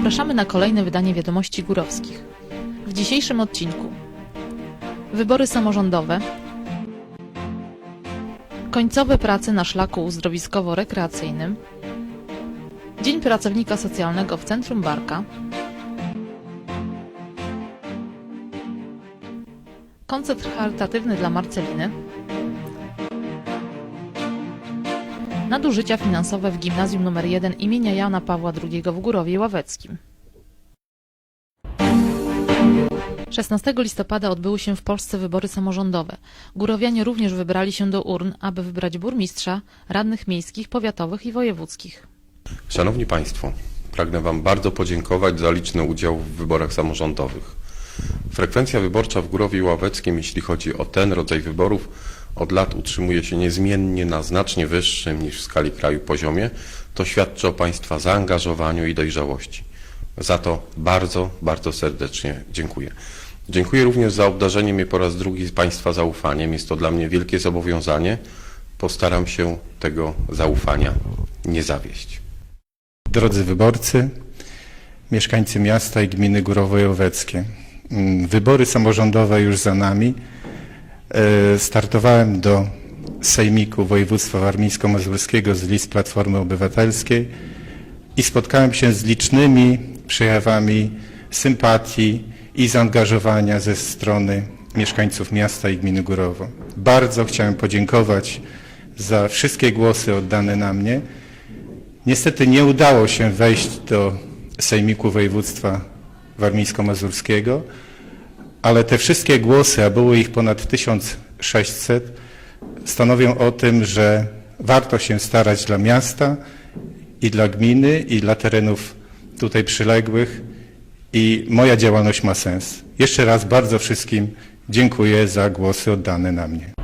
Zapraszamy na kolejne wydanie Wiadomości Górowskich. W dzisiejszym odcinku. Wybory samorządowe. Końcowe prace na szlaku uzdrowiskowo-rekreacyjnym. Dzień Pracownika Socjalnego w Centrum Barka. Koncert charytatywny dla Marceliny Nadużycia finansowe w Gimnazjum nr 1 imienia Jana Pawła II w Górowie Ławeckim. 16 listopada odbyły się w Polsce wybory samorządowe. Górowianie również wybrali się do urn, aby wybrać burmistrza, radnych miejskich, powiatowych i wojewódzkich. Szanowni Państwo, pragnę Wam bardzo podziękować za liczny udział w wyborach samorządowych. Frekwencja wyborcza w Górowie Ławeckim, jeśli chodzi o ten rodzaj wyborów, od lat utrzymuje się niezmiennie na znacznie wyższym niż w skali kraju poziomie. To świadczy o Państwa zaangażowaniu i dojrzałości. Za to bardzo, bardzo serdecznie dziękuję. Dziękuję również za obdarzenie mnie po raz drugi Państwa zaufaniem. Jest to dla mnie wielkie zobowiązanie. Postaram się tego zaufania nie zawieść. Drodzy wyborcy, mieszkańcy miasta i gminy Górowo-Joweckie. Mm, Wybory samorządowe już za nami. E, Startowałem do Sejmiku Województwa Warmińsko-Mazurskiego z list Platformy Obywatelskiej i spotkałem się z licznymi przejawami sympatii i zaangażowania ze strony mieszkańców miasta i gminy Górowo. Bardzo chciałem podziękować za wszystkie głosy oddane na mnie. Niestety nie udało się wejść do Sejmiku Województwa Warmińsko-Mazurskiego, ale te wszystkie głosy, a było ich ponad 1600, stanowią o tym, że warto się starać dla miasta i dla gminy i dla terenów tutaj przyległych i moja działalność ma sens. Jeszcze raz bardzo wszystkim dziękuję za głosy oddane na mnie.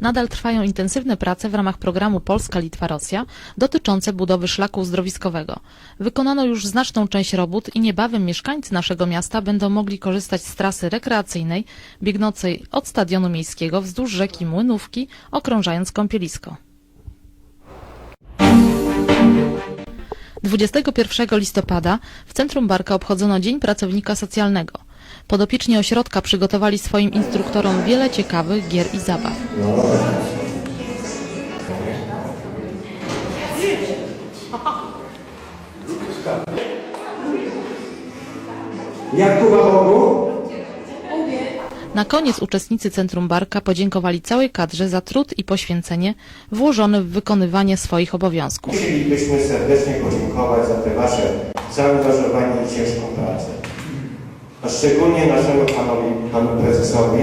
Nadal trwają intensywne prace w ramach programu Polska-Litwa-Rosja dotyczące budowy szlaku uzdrowiskowego. Wykonano już znaczną część robót i niebawem mieszkańcy naszego miasta będą mogli korzystać z trasy rekreacyjnej biegnącej od stadionu miejskiego wzdłuż rzeki Młynówki, okrążając kąpielisko. 21 listopada w centrum Barka obchodzono Dzień Pracownika Socjalnego. Podopieczni ośrodka przygotowali swoim instruktorom wiele ciekawych gier i zabaw. Jak Bogu? Na koniec uczestnicy Centrum Barka podziękowali całej kadrze za trud i poświęcenie włożone w wykonywanie swoich obowiązków. Chcielibyśmy serdecznie podziękować za te Wasze zaangażowanie i ciężką pracę. Szczególnie naszemu panowi, panu prezesowi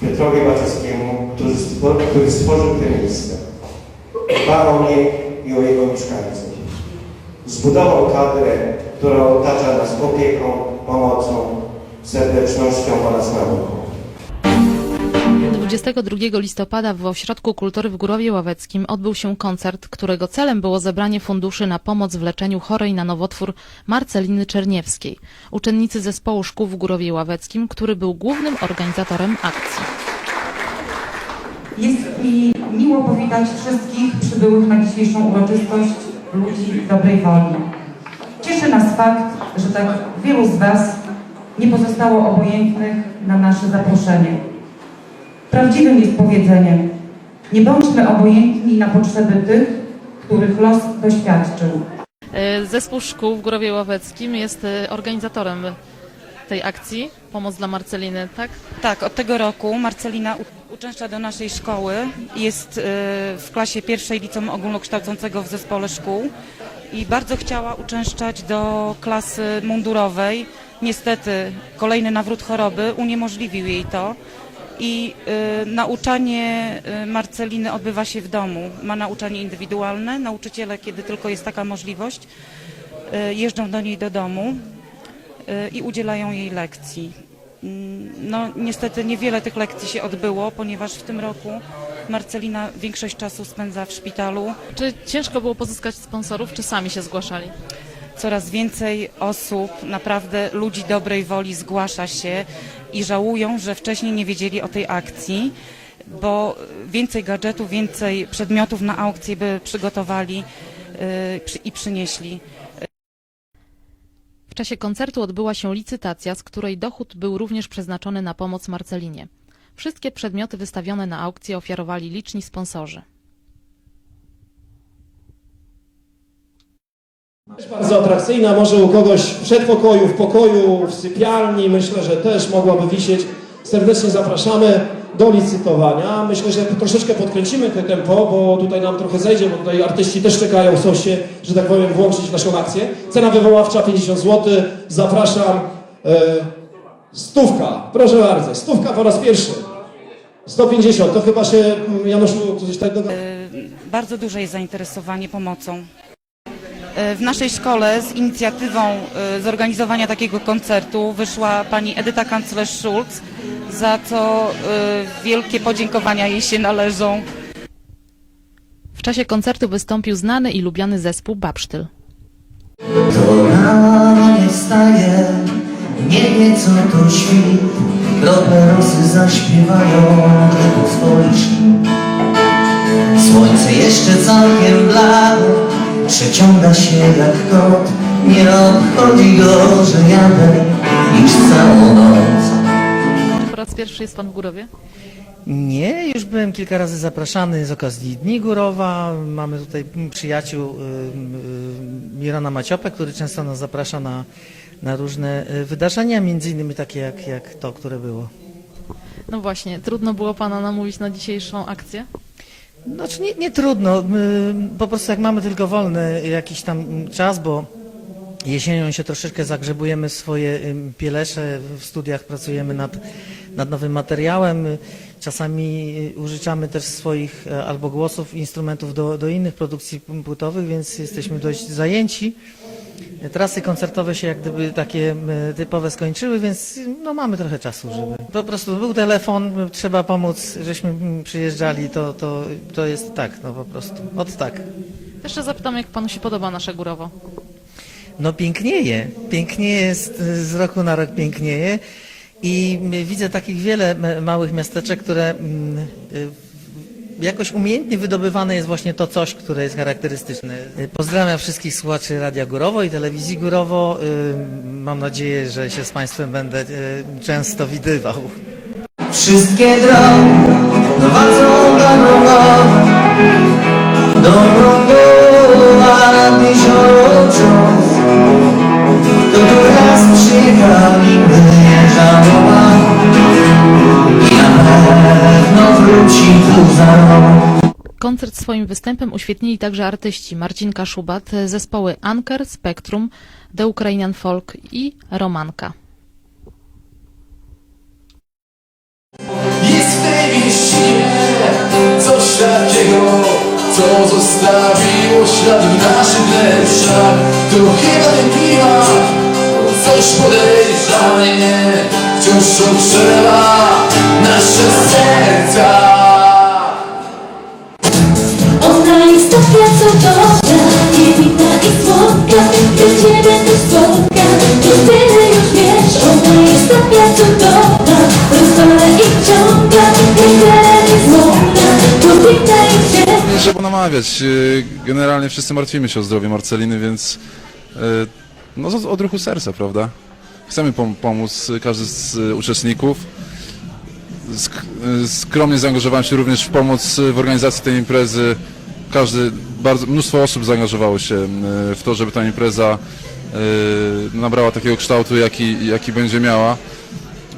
Piotrowi Baczyńskiemu, który, stwor, który stworzył to miejsce. Dba o nie i o jego mieszkańców. Zbudował kadrę, która otacza nas opieką, pomocą, serdecznością oraz nauką. 22 listopada w Ośrodku Kultury w Górowie Ławeckim odbył się koncert, którego celem było zebranie funduszy na pomoc w leczeniu chorej na nowotwór Marceliny Czerniewskiej, uczennicy zespołu szkół w Górowie Ławeckim, który był głównym organizatorem akcji. Jest mi miło powitać wszystkich przybyłych na dzisiejszą uroczystość ludzi dobrej woli. Cieszy nas fakt, że tak wielu z Was nie pozostało obojętnych na nasze zaproszenie. Prawdziwym jest powiedzeniem, nie bądźmy obojętni na potrzeby tych, których los doświadczył. E, Zespół szkół w Górowie Ławeckim jest e, organizatorem tej akcji Pomoc dla Marceliny, tak? Tak, od tego roku Marcelina uczęszcza do naszej szkoły. Jest y, w klasie pierwszej liceum ogólnokształcącego w zespole szkół i bardzo chciała uczęszczać do klasy mundurowej. Niestety kolejny nawrót choroby uniemożliwił jej to i y, nauczanie y, Marceliny odbywa się w domu. Ma nauczanie indywidualne. Nauczyciele, kiedy tylko jest taka możliwość, y, jeżdżą do niej do domu y, i udzielają jej lekcji. Mm, No niestety niewiele tych lekcji się odbyło, ponieważ w tym roku Marcelina większość czasu spędza w szpitalu. Czy ciężko było pozyskać sponsorów, czy sami się zgłaszali? Coraz więcej osób, naprawdę ludzi dobrej woli zgłasza się i żałują, że wcześniej nie wiedzieli o tej akcji, bo więcej gadżetów, więcej przedmiotów na aukcję by przygotowali y, i przynieśli. czasie koncertu odbyła się licytacja, z której dochód był również przeznaczony na pomoc Marcelinie. Wszystkie przedmioty wystawione na aukcję ofiarowali liczni sponsorzy. Bardzo atrakcyjna, może u kogoś w przedpokoju, w pokoju, w sypialni, myślę, że też mogłaby wisieć. Serdecznie zapraszamy do licytowania. Myślę, że troszeczkę podkręcimy te tempo, bo tutaj nam trochę zejdzie, bo tutaj artyści też czekają, chcą się, że tak powiem, włączyć w naszą akcję. Cena wywoławcza 50 zł. Zapraszam. E, stówka, proszę bardzo, stówka po raz pierwszy. 150, to chyba się, mm, Januszu, coś tak dogadał. Bardzo duże jest zainteresowanie pomocą. E, W naszej szkole z inicjatywą e, zorganizowania takiego koncertu wyszła pani Edyta Kanclerz-Schulz, za co e, wielkie podziękowania jej się należą. W czasie koncertu wystąpił znany i lubiany zespół Babsztyl. To rano nie wstaje, nie wie co to świt Drobne rosy zaśpiewają w policzki Słońce jeszcze całkiem blade, przeciąga się jak kot Nie obchodzi go, że jadę już całą noc Po raz pierwszy jest pan w Górowie? Nie, już byłem kilka razy zapraszany z okazji Dni Górowa. Mamy tutaj przyjaciół y, y, Mirana Maciopę, który często nas zaprasza na, na różne y, wydarzenia, między innymi takie jak, jak to, które było. No właśnie, trudno było pana namówić na dzisiejszą akcję? Znaczy nie, nie trudno, po prostu jak mamy tylko wolny jakiś tam czas, bo jesienią się troszeczkę zagrzebujemy swoje pielesze, w studiach pracujemy nad, nad nowym materiałem, czasami y, użyczamy też swoich e, albo głosów, instrumentów do, do innych produkcji płytowych, więc jesteśmy dość zajęci. Trasy koncertowe się jak gdyby takie y, typowe skończyły, więc no mamy trochę czasu, żeby... Po prostu był telefon, trzeba pomóc, żeśmy przyjeżdżali, to, to, to jest tak, no po prostu, od tak. Jeszcze zapytam, jak panu się podoba nasze Górowo? No pięknieje, pięknieje jest, y, z roku na rok pięknieje i widzę takich wiele małych miasteczek, które y, jakoś umiejętnie wydobywane jest właśnie to coś, które jest charakterystyczne. Pozdrawiam wszystkich słuchaczy Radia Górowo i Telewizji Górowo. Mam nadzieję, że się z Państwem będę y, często widywał. Wszystkie drogi prowadzą do Mrogowa Do Cząs To tu raz wyjeżdżała I na pewno Koncert swoim występem uświetnili także artyści Marcin Kaszubat, zespoły Anker, Spektrum, The Ukrainian Folk i Romanka. Jest w tej mieścinie coś takiego, co zostawiło ślad w naszych wnętrzach. To chyba ten klimat, coś podejrzanie wciąż ogrzewa nasze serca. Yy, Generalnie wszyscy martwimy się o zdrowie Marceliny, więc yy, no z odruchu serca, prawda? Chcemy pom- pomóc, y, każdy z y, uczestników. Sk- y, skromnie zaangażowałem się również w pomoc y, w organizacji tej imprezy. Każdy, bardzo, mnóstwo osób zaangażowało się y, w to, żeby ta impreza y, nabrała takiego kształtu, jaki, jaki będzie miała. Y,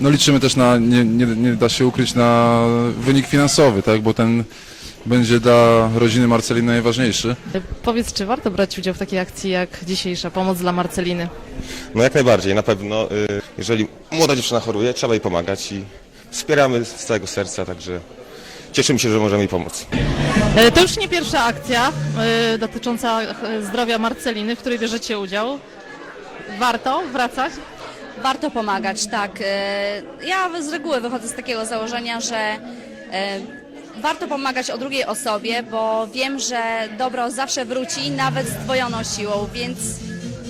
no liczymy też na, nie, nie, nie da się ukryć, na wynik finansowy, tak, bo ten będzie dla rodziny Marceliny najważniejszy. Powiedz, czy warto brać udział w takiej akcji jak dzisiejsza Pomoc dla Marceliny? No jak najbardziej, na pewno. y, Jeżeli młoda dziewczyna choruje, trzeba jej pomagać i wspieramy z całego serca, także cieszymy się, że możemy jej pomóc. E, To już nie pierwsza akcja e, dotycząca e, zdrowia Marceliny, w której bierzecie udział. Warto wracać? Warto pomagać, tak. E, Ja z reguły wychodzę z takiego założenia, że e, warto pomagać o drugiej osobie, bo wiem, że dobro zawsze wróci, nawet z dwojoną siłą, więc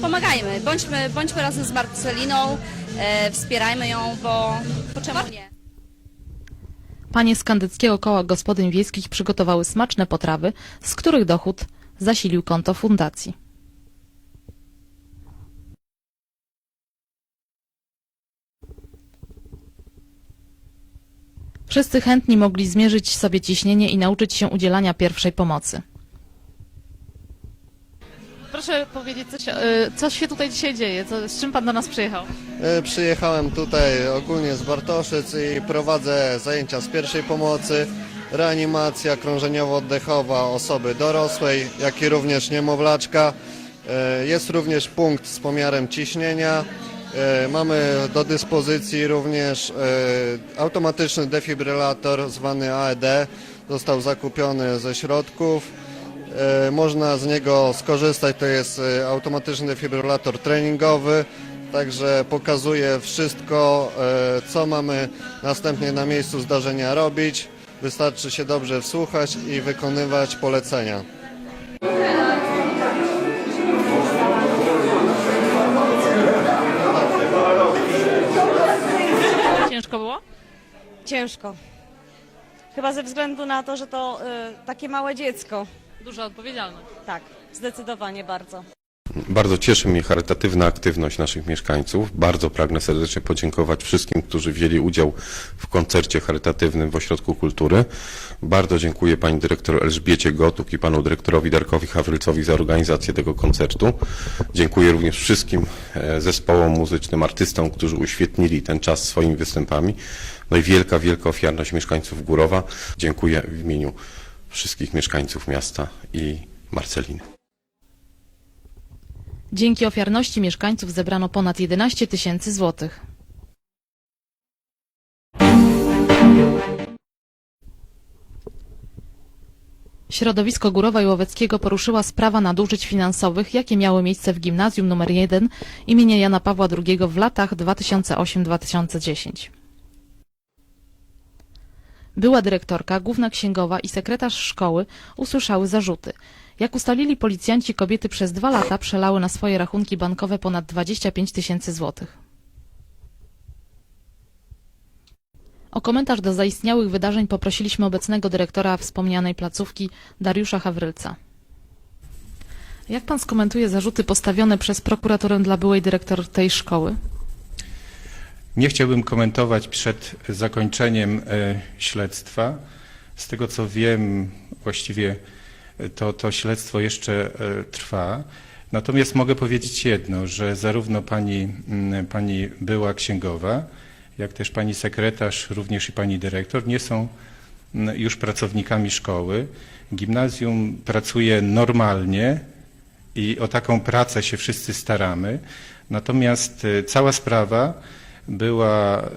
pomagajmy. Bądźmy, bądźmy razem z Marceliną, e, wspierajmy ją, bo, bo czemu nie? Panie z Kandyckiego Koła Gospodyń Wiejskich przygotowały smaczne potrawy, z których dochód zasilił konto fundacji. Wszyscy chętni mogli zmierzyć sobie ciśnienie i nauczyć się udzielania pierwszej pomocy. Proszę powiedzieć, coś, co się tutaj dzisiaj dzieje? Co, z czym pan do nas przyjechał? E, Przyjechałem tutaj ogólnie z Bartoszyc i prowadzę zajęcia z pierwszej pomocy, reanimacja krążeniowo-oddechowa osoby dorosłej, jak i również niemowlaczka. E, Jest również punkt z pomiarem ciśnienia. E, Mamy do dyspozycji również e, automatyczny defibrylator zwany AED. Został zakupiony ze środków. E, Można z niego skorzystać, to jest automatyczny defibrylator treningowy, także pokazuje wszystko, co mamy następnie na miejscu zdarzenia robić. Wystarczy się dobrze wsłuchać i wykonywać polecenia. Ciężko. Chyba ze względu na to, że to y, takie małe dziecko. Duża odpowiedzialność. Tak, zdecydowanie bardzo. Bardzo cieszy mnie charytatywna aktywność naszych mieszkańców. Bardzo pragnę serdecznie podziękować wszystkim, którzy wzięli udział w koncercie charytatywnym w Ośrodku Kultury. Bardzo dziękuję pani dyrektor Elżbiecie Gotuk i panu dyrektorowi Darkowi Hawrylcowi za organizację tego koncertu. Dziękuję również wszystkim e, zespołom muzycznym, artystom, którzy uświetnili ten czas swoimi występami. No i wielka, wielka ofiarność mieszkańców Górowa. Dziękuję w imieniu wszystkich mieszkańców miasta i Marceliny. Dzięki ofiarności mieszkańców zebrano ponad 11 tysięcy złotych. Środowisko Górowa i poruszyła sprawa nadużyć finansowych, jakie miały miejsce w gimnazjum nr 1 imienia Jana Pawła II w latach 2008-2010. Była dyrektorka, główna księgowa i sekretarz szkoły usłyszały zarzuty. Jak ustalili policjanci, kobiety przez dwa lata przelały na swoje rachunki bankowe ponad 25 tysięcy złotych. O komentarz do zaistniałych wydarzeń poprosiliśmy obecnego dyrektora wspomnianej placówki Dariusza Hawrylca. Jak pan skomentuje zarzuty postawione przez prokuraturę dla byłej dyrektor tej szkoły? Nie chciałbym komentować przed zakończeniem e, śledztwa. Z tego co wiem, właściwie to, to śledztwo jeszcze e, trwa. Natomiast mogę powiedzieć jedno, że zarówno pani, mm, pani była księgowa, jak też pani sekretarz, również i pani dyrektor nie są mm, już pracownikami szkoły. Gimnazjum pracuje normalnie i o taką pracę się wszyscy staramy. Natomiast e, cała sprawa była e,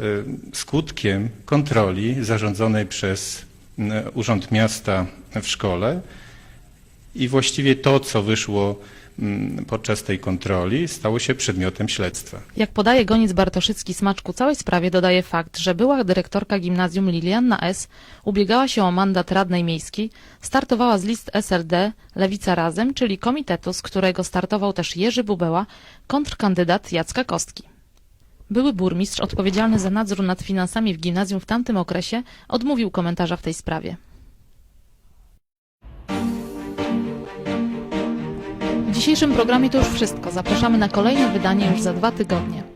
skutkiem kontroli zarządzonej przez m, Urząd Miasta w szkole i właściwie to, co wyszło m, podczas tej kontroli, stało się przedmiotem śledztwa. Jak podaje goniec Bartoszycki Smaczku całej sprawie dodaje fakt, że była dyrektorka gimnazjum Lilianna S. ubiegała się o mandat radnej miejskiej, startowała z list SLD Lewica Razem, czyli komitetu, z którego startował też Jerzy Bubeła, kontrkandydat Jacka Kostki. Były burmistrz odpowiedzialny za nadzór nad finansami w gimnazjum w tamtym okresie odmówił komentarza w tej sprawie. Dzisiejszym programie to już wszystko. Zapraszamy na kolejne wydanie już za dwa tygodnie.